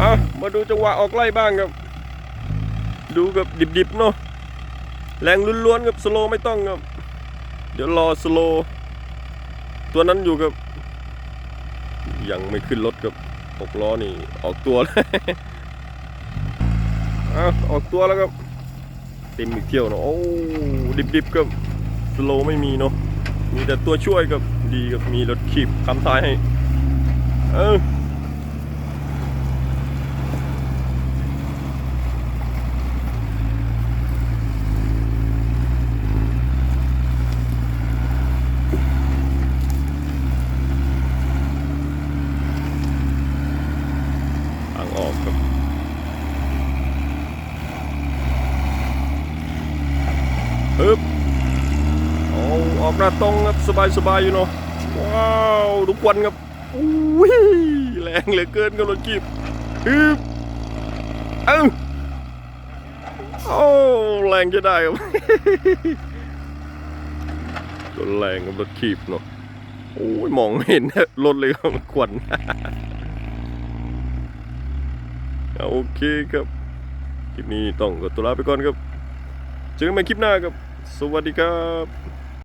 อะมาดูจังหวะออกไล่บ้างครับ ดูกับดิบๆเนาะแรงล้วนๆกับสโลไม่ต้องครับ เดี๋ยวรอสโลตัวนั้นอยู่กับยังไม่ขึ้นรถกับหกล้อนี่ ออกตัวแล้วอะออกตัวแล้วครับเต็มอีกเที่ยวเนาะโอ้ดิบๆครับสโลไม่มีเนาะมีแต่ตัวช่วยกับดีกับมีรถขีบคำท้ายให้ เออ ออกครับฮึบเอาออกหน้าตรงครับสบายสบายอยู่เนาะว้าวทุกวันครับอุ้ยแรงเหลือเกินกับรถกีบฮึบเอ้าโอ้แรงจะได้ครับตัวแรงกับรถขีบเนาะโอ้ยมองไม่เห็นรถเลยครับควัน โอเคครับ คลิปนี้ต้องขอตัวลาไปก่อนครับ เจอกันใหม่คลิปหน้าครับ สวัสดีครับ